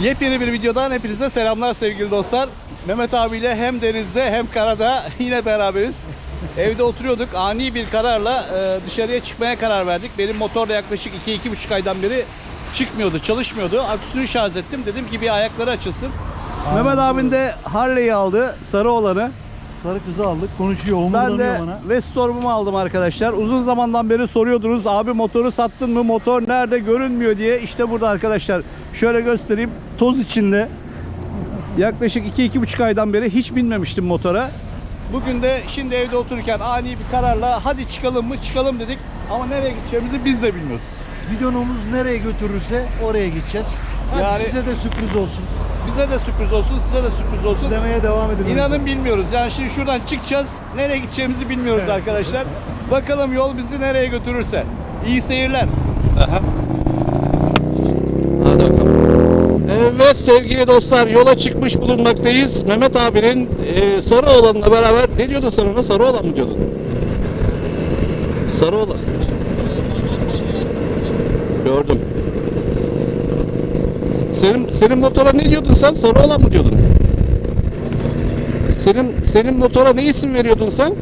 Yepyeni bir videodan hepinize selamlar sevgili dostlar. Mehmet abiyle hem denizde hem karada yine beraberiz. Evde oturuyorduk. Ani bir kararla e, dışarıya çıkmaya karar verdik. Benim motor da yaklaşık 2-2,5 aydan beri çıkmıyordu, çalışmıyordu. Aküsünü şarj ettim. Dedim ki bir ayakları açılsın. Mehmet abin de Harley'i aldı. Sarı olanı. Sarı kızı aldık. Konuşuyor, Ben omuzlanıyor de bana. Vestorm'umu aldım arkadaşlar. Uzun zamandan beri soruyordunuz. Abi motoru sattın mı? Motor nerede? Görünmüyor diye. İşte burada arkadaşlar. Şöyle göstereyim. Toz içinde. Yaklaşık 2-2,5 aydan beri hiç binmemiştim motora. Bugün de şimdi evde otururken ani bir kararla hadi çıkalım mı? Çıkalım dedik. Ama nereye gideceğimizi biz de bilmiyoruz. Bidonumuz nereye götürürse oraya gideceğiz. Hadi Yani- size de sürpriz olsun. Bize de sürpriz olsun, size de sürpriz olsun. İzlemeye devam edin. İnanın bilmiyoruz. Yani şimdi şuradan çıkacağız. Nereye gideceğimizi bilmiyoruz Evet. arkadaşlar. Bakalım yol bizi nereye götürürse. İyi seyirler. Hadi bakalım. Evet sevgili dostlar yola çıkmış bulunmaktayız. Mehmet abinin e, sarı olanla beraber ne diyordun sen ona sarı olan mı diyordun? Sarı olan. Gördüm. Senin senin motora ne diyordun sen? Sarı olan mı diyordun? Senin senin motora ne isim veriyordun sen?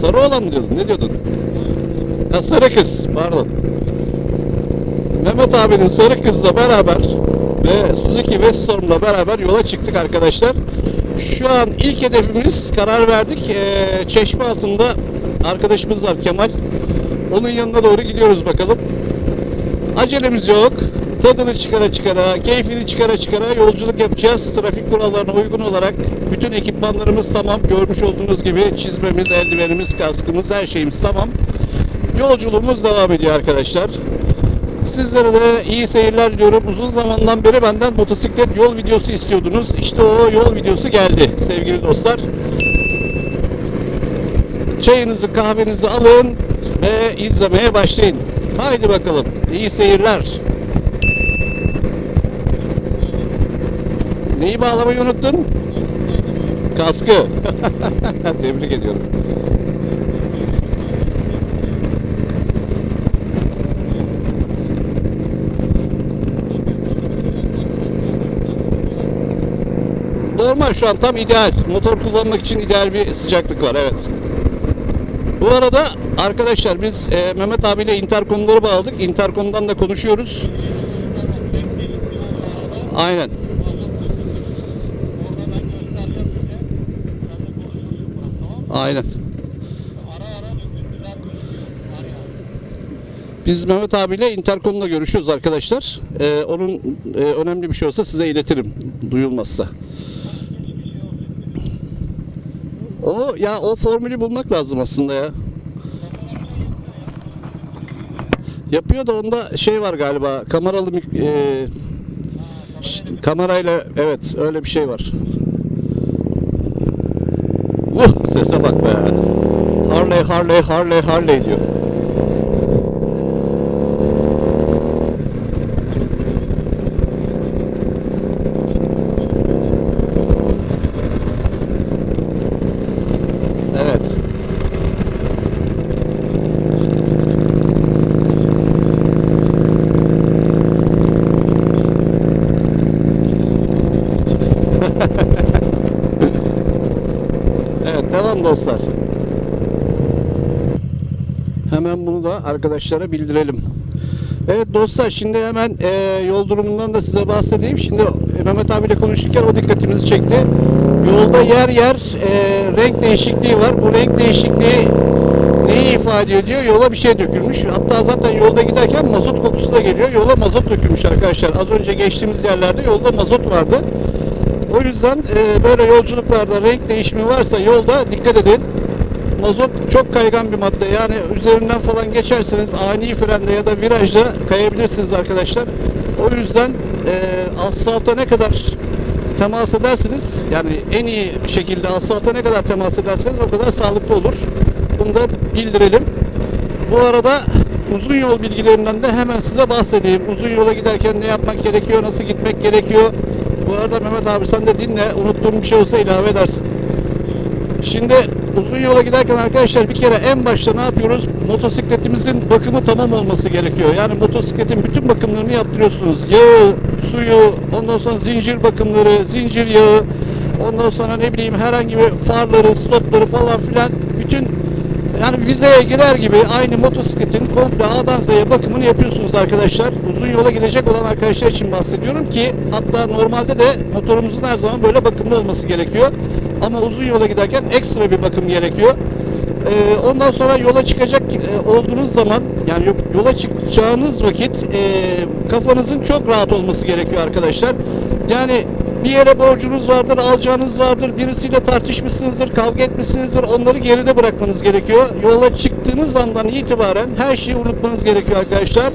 Sarı olan mı diyordun? Ne diyordun? Ha sarı kız. Pardon. Mehmet abinin sarı kızla beraber ve Suzuki Vestorm'la beraber yola çıktık arkadaşlar. Şu an ilk hedefimiz karar verdik. Ee, çeşme altında arkadaşımız var Kemal. Onun yanına doğru gidiyoruz bakalım. Acelemiz yok. Tadını çıkara çıkara, keyfini çıkara çıkara yolculuk yapacağız. Trafik kurallarına uygun olarak bütün ekipmanlarımız tamam. Görmüş olduğunuz gibi çizmemiz, eldivenimiz, kaskımız, her şeyimiz tamam. Yolculuğumuz devam ediyor arkadaşlar. Sizlere de iyi seyirler diliyorum. Uzun zamandan beri benden motosiklet yol videosu istiyordunuz. İşte o yol videosu geldi sevgili dostlar. Çayınızı kahvenizi alın ve izlemeye başlayın. Haydi bakalım. İyi seyirler. Neyi bağlamayı unuttun? Kaskı. Tebrik ediyorum. Normal şu an tam ideal. Motor kullanmak için ideal bir sıcaklık var evet. Bu arada arkadaşlar biz e, Mehmet abiyle interkomları bağladık. Interkomdan da konuşuyoruz. Aynen. Aynen. Biz Mehmet abiyle interkomla görüşüyoruz arkadaşlar. Ee, onun e, önemli bir şey olsa size iletirim duyulmazsa. O ya o formülü bulmak lazım aslında ya. Yapıyor da onda şey var galiba kameralı mik- e, kamerayla evet öyle bir şey var. Uh sese bak be. Harley Harley Harley Harley diyor. Evet. Devam dostlar. Hemen bunu da arkadaşlara bildirelim. Evet dostlar şimdi hemen e, yol durumundan da size bahsedeyim. Şimdi Mehmet abiyle konuşurken o dikkatimizi çekti. Yolda yer yer e, renk değişikliği var. Bu renk değişikliği neyi ifade ediyor diyor. Yola bir şey dökülmüş. Hatta zaten yolda giderken mazot kokusu da geliyor. Yola mazot dökülmüş arkadaşlar. Az önce geçtiğimiz yerlerde yolda mazot vardı. O yüzden e, böyle yolculuklarda renk değişimi varsa yolda dikkat edin. Mazot çok kaygan bir madde. Yani üzerinden falan geçerseniz ani frende ya da virajda kayabilirsiniz arkadaşlar. O yüzden e, asfalta ne kadar temas edersiniz yani en iyi şekilde asfalta ne kadar temas ederseniz o kadar sağlıklı olur. Bunu da bildirelim. Bu arada uzun yol bilgilerinden de hemen size bahsedeyim. Uzun yola giderken ne yapmak gerekiyor, nasıl gitmek gerekiyor. Bu arada Mehmet abi sen de dinle. Unuttuğum bir şey olsa ilave edersin. Şimdi uzun yola giderken arkadaşlar bir kere en başta ne yapıyoruz? Motosikletimizin bakımı tamam olması gerekiyor. Yani motosikletin bütün bakımlarını yaptırıyorsunuz. Yağı, suyu, ondan sonra zincir bakımları, zincir yağı, ondan sonra ne bileyim herhangi bir farları, stopları falan filan bütün yani vizeye girer gibi aynı motosikletin komple A'dan Z'ye bakımını yapıyorsunuz arkadaşlar. Uzun yola gidecek olan arkadaşlar için bahsediyorum ki hatta normalde de motorumuzun her zaman böyle bakımlı olması gerekiyor. Ama uzun yola giderken ekstra bir bakım gerekiyor. Ee, ondan sonra yola çıkacak e, olduğunuz zaman yani yo- yola çıkacağınız vakit e, kafanızın çok rahat olması gerekiyor arkadaşlar. Yani bir yere borcunuz vardır, alacağınız vardır, birisiyle tartışmışsınızdır, kavga etmişsinizdir, onları geride bırakmanız gerekiyor. Yola çıktığınız andan itibaren her şeyi unutmanız gerekiyor arkadaşlar.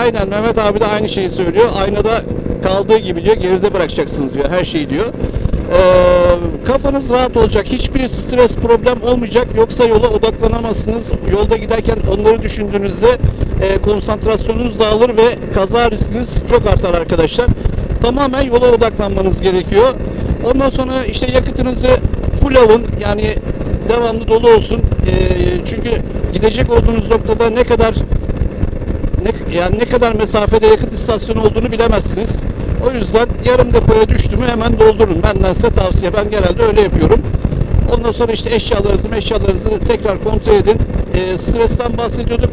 Aynen Mehmet abi de aynı şeyi söylüyor. Aynada kaldığı gibi diyor, geride bırakacaksınız diyor, her şeyi diyor. Ee, kafanız rahat olacak, hiçbir stres problem olmayacak, yoksa yola odaklanamazsınız. Yolda giderken onları düşündüğünüzde e, konsantrasyonunuz dağılır ve kaza riskiniz çok artar arkadaşlar. Tamamen yola odaklanmanız gerekiyor. Ondan sonra işte yakıtınızı full alın, yani devamlı dolu olsun. Ee, çünkü gidecek olduğunuz noktada ne kadar ne, yani ne kadar mesafede yakıt istasyonu olduğunu bilemezsiniz. O yüzden yarım depoya düştü mü hemen doldurun. Benden size tavsiye. Ben genelde öyle yapıyorum. Ondan sonra işte eşyalarınızı eşyalarınızı tekrar kontrol edin. Ee, stresten bahsediyorduk.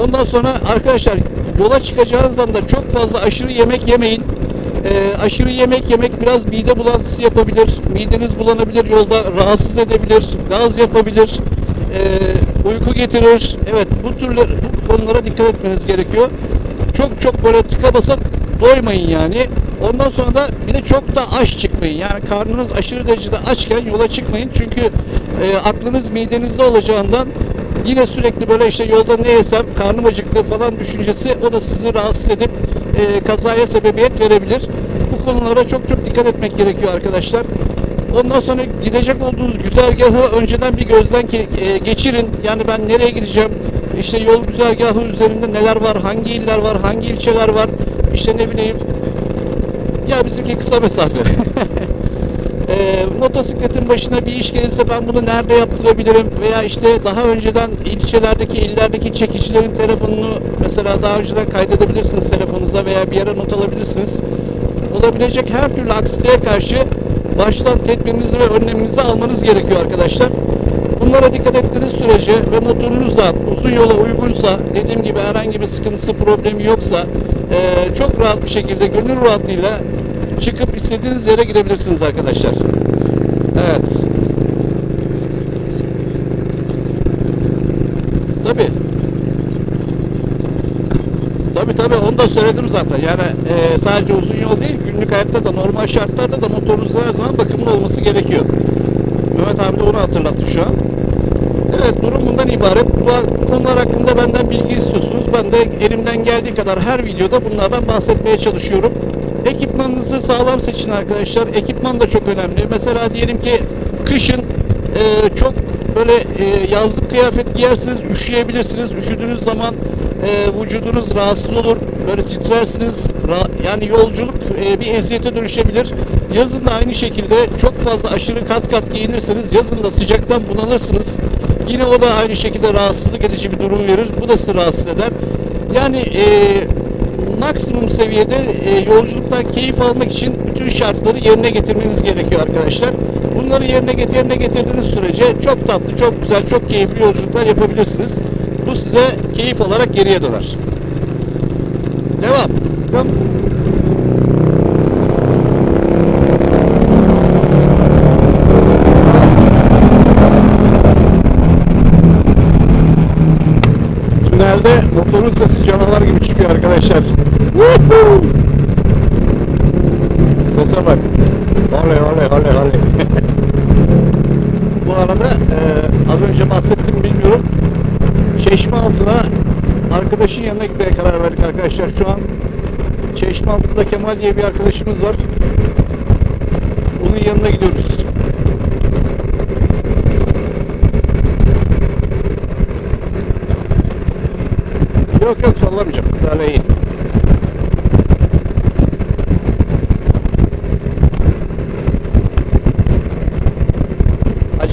Ondan sonra arkadaşlar yola çıkacağınızdan da çok fazla aşırı yemek yemeyin. Ee, aşırı yemek yemek biraz mide bulantısı yapabilir. Mideniz bulanabilir yolda rahatsız edebilir. Gaz yapabilir. Ee, uyku getirir. Evet bu türlü bu konulara dikkat etmeniz gerekiyor. Çok çok böyle tıka basa doymayın yani. Ondan sonra da bir de çok da aç çıkmayın. Yani karnınız aşırı derecede açken yola çıkmayın. Çünkü e, aklınız midenizde olacağından yine sürekli böyle işte yolda ne yesem karnım acıktı falan düşüncesi o da sizi rahatsız edip e, kazaya sebebiyet verebilir. Bu konulara çok çok dikkat etmek gerekiyor arkadaşlar. Ondan sonra gidecek olduğunuz güzergahı önceden bir gözden ke- e, geçirin. Yani ben nereye gideceğim? İşte yol güzergahı üzerinde neler var? Hangi iller var? Hangi ilçeler var? İşte ne bileyim. Ya bizimki kısa mesafe. e, motosikletin başına bir iş gelirse ben bunu nerede yaptırabilirim? Veya işte daha önceden ilçelerdeki, illerdeki çekicilerin telefonunu mesela daha önceden kaydedebilirsiniz telefonunuza veya bir yere not alabilirsiniz olabilecek her türlü aksiliğe karşı baştan tedbirinizi ve önleminizi almanız gerekiyor arkadaşlar. Bunlara dikkat ettiğiniz sürece ve motorunuz da uzun yola uygunsa, dediğim gibi herhangi bir sıkıntısı, problemi yoksa eee, çok rahat bir şekilde gönül rahatlığıyla çıkıp istediğiniz yere gidebilirsiniz arkadaşlar. Evet. Tabii. Tabii tabii onu da söyledim zaten. Yani e, sadece uzun yol değil, günlük hayatta da normal şartlarda da motorunuzun her zaman bakımlı olması gerekiyor. Mehmet abi de onu hatırlattı şu an. Evet durum bundan ibaret. Bu konular hakkında benden bilgi istiyorsunuz. Ben de elimden geldiği kadar her videoda bunlardan bahsetmeye çalışıyorum. Ekipmanınızı sağlam seçin arkadaşlar. Ekipman da çok önemli. Mesela diyelim ki kışın e, çok böyle e, yazlık kıyafet giyersiniz, üşüyebilirsiniz. Üşüdüğünüz zaman e, vücudunuz rahatsız olur, böyle titrersiniz. Ra- yani yolculuk e, bir eziyete dönüşebilir. Yazın da aynı şekilde çok fazla aşırı kat kat giyinirsiniz. Yazın da sıcaktan bunalırsınız. Yine o da aynı şekilde rahatsızlık edici bir durum verir. Bu da sizi rahatsız eder. Yani e, maksimum seviyede e, yolculuktan keyif almak için bütün şartları yerine getirmeniz gerekiyor arkadaşlar. Bunları yerine, yerine getirdiğiniz sürece çok tatlı, çok güzel, çok keyifli yolculuklar yapabilirsiniz. Bu size keyif olarak geriye döner. Devam. Tünelde motorun sesi canavar gibi çıkıyor arkadaşlar. Sese bak. Oley oley oley oley. Bu arada e, az önce bahsettim bilmiyorum. Çeşme altına arkadaşın yanına gitmeye karar verdik arkadaşlar. Şu an Çeşme altında Kemal diye bir arkadaşımız var. Onun yanına gidiyoruz. Yok yok sallamayacağım. Böyle iyi.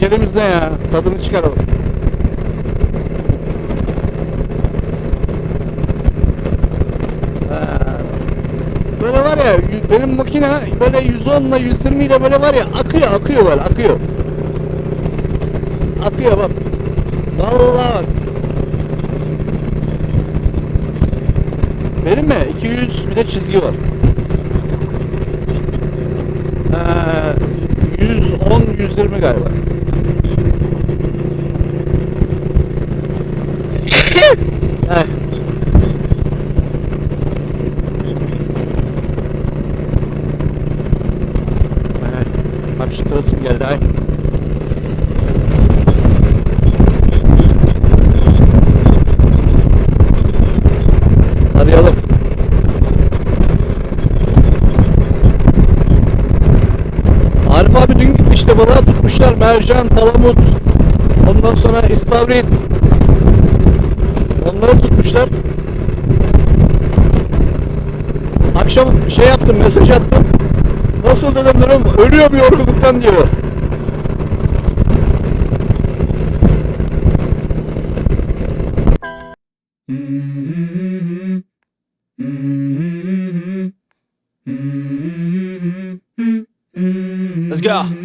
Neşelimiz ne ya? Tadını çıkaralım. Ha. Böyle var ya benim makine böyle 110 ile 120 ile böyle var ya akıyor akıyor böyle akıyor. Akıyor bak. Vallahi bak. Benim mi? 200 bir de çizgi var. Ee, 110 120 galiba. Patrz, to jest bielaj. İşte balığa tutmuşlar. Mercan, palamut. Ondan sonra istavrit. Onları tutmuşlar. Akşam şey yaptım, mesaj attım. Nasıl dedim durum? Ölüyorum yorgunluktan diyor. Let's go.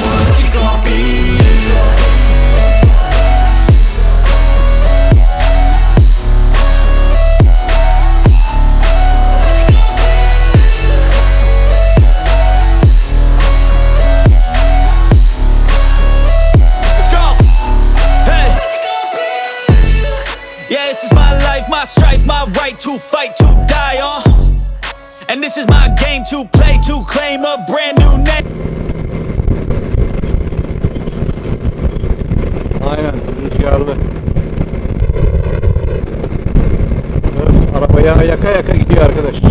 Arkadaş.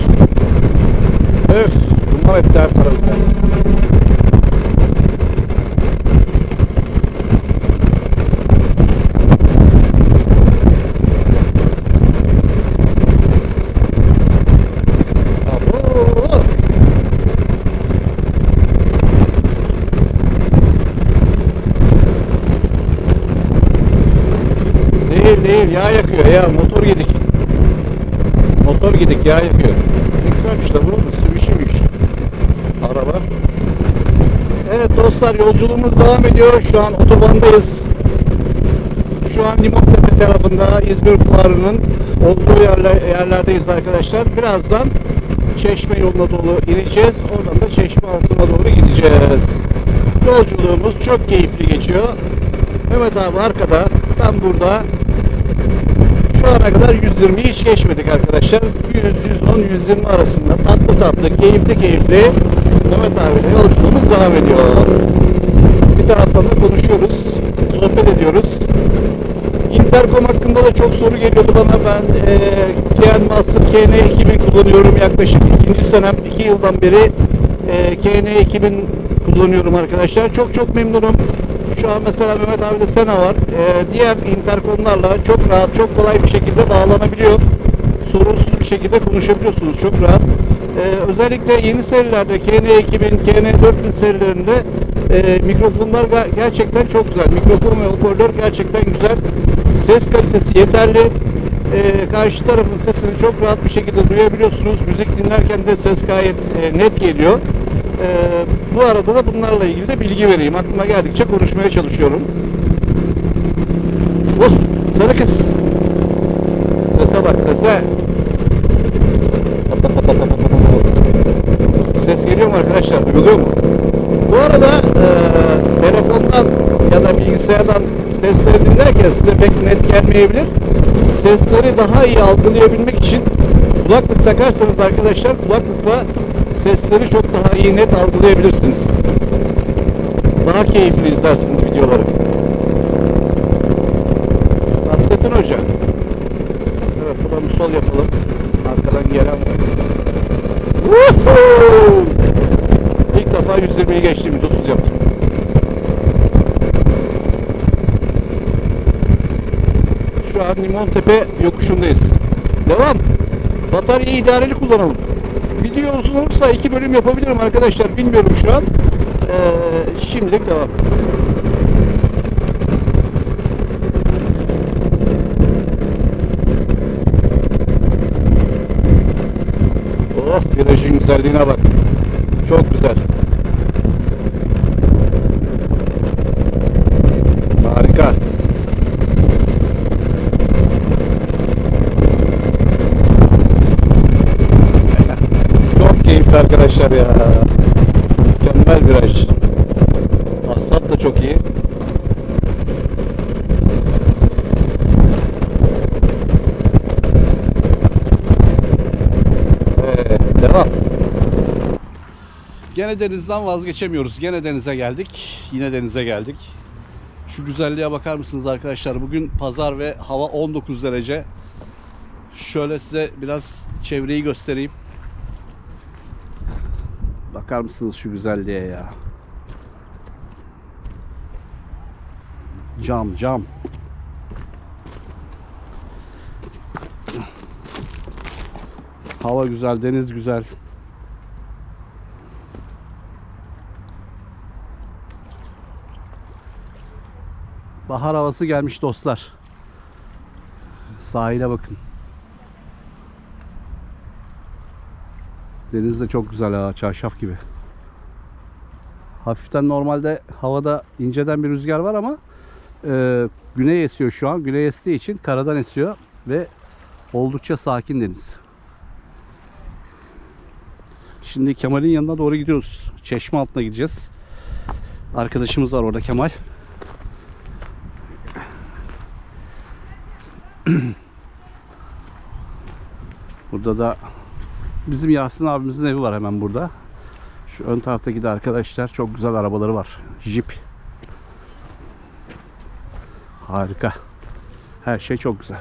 Öf duman etti her! Değil değil yağ yakıyor ya motor yedik. Motor yedik yağ yakıyor. Güzelmiş de bu şeymiş. Araba. Evet dostlar yolculuğumuz devam ediyor. Şu an otobandayız. Şu an Limontepe tarafında İzmir Fuarı'nın olduğu yerler, yerlerdeyiz arkadaşlar. Birazdan Çeşme yoluna doğru ineceğiz. Oradan da Çeşme altına doğru gideceğiz. Yolculuğumuz çok keyifli geçiyor. Mehmet abi arkada, ben burada. Şu ana kadar 120'yi hiç geçmedik arkadaşlar. 100, 110, 120 arasında tatlı tatlı, keyifli keyifli Mehmet abiyle yolculuğumuz devam ediyor. Bir taraftan da konuşuyoruz, sohbet ediyoruz. Intercom hakkında da çok soru geliyordu bana. Ben e, KN Master KN 2000 kullanıyorum. Yaklaşık ikinci senem, iki yıldan beri e, KN 2000 kullanıyorum arkadaşlar. Çok çok memnunum. Şu an mesela Mehmet abi de Sena var. E, diğer interkomlarla çok rahat, çok kolay bir şekilde bağlanabiliyor. Sorunsuz bir şekilde konuşabiliyorsunuz çok rahat. E, özellikle yeni serilerde KN 2000, KN 4000 serilerinde e, mikrofonlar gerçekten çok güzel. Mikrofon ve hoparlör gerçekten güzel. Ses kalitesi yeterli. E, karşı tarafın sesini çok rahat bir şekilde duyabiliyorsunuz. Müzik dinlerken de ses gayet e, net geliyor. Ee, bu arada da bunlarla ilgili de bilgi vereyim. Aklıma geldikçe konuşmaya çalışıyorum. Oh, sarı kız. Sese bak sese. Ses geliyor mu arkadaşlar? Duyuluyor mu? Bu arada e, telefondan ya da bilgisayardan sesleri dinlerken size pek net gelmeyebilir. Sesleri daha iyi algılayabilmek için kulaklık takarsanız arkadaşlar kulaklıkla sesleri çok daha iyi net algılayabilirsiniz. Daha keyifli izlersiniz videoları. Nasrettin Hoca. Evet buradan bir sol yapalım. Arkadan gelen Woohoo! İlk defa 120'yi geçtim 130 yaptım. Şu an Limontepe yokuşundayız. Devam. Bataryayı idareli kullanalım. Video uzun olursa iki bölüm yapabilirim arkadaşlar. Bilmiyorum şu an. Ee, şimdilik devam. Oh virajın güzelliğine bak. Çok güzel. Harika. Çok keyifli arkadaşlar ya. Mükemmel viraj. Asfalt da çok iyi. Evet, devam. Gene denizden vazgeçemiyoruz. Gene denize geldik. Yine denize geldik. Şu güzelliğe bakar mısınız arkadaşlar? Bugün pazar ve hava 19 derece. Şöyle size biraz çevreyi göstereyim. Bakar mısınız şu güzelliğe ya? Cam cam. Hava güzel, deniz güzel. Bahar havası gelmiş dostlar. Sahile bakın. Deniz de çok güzel ha, çarşaf gibi. Hafiften normalde havada inceden bir rüzgar var ama e, güney esiyor şu an. Güney estiği için karadan esiyor ve oldukça sakin deniz. Şimdi Kemal'in yanına doğru gidiyoruz. Çeşme altına gideceğiz. Arkadaşımız var orada Kemal. Burada da bizim Yasin abimizin evi var hemen burada. Şu ön taraftaki de arkadaşlar çok güzel arabaları var. Jeep. Harika. Her şey çok güzel.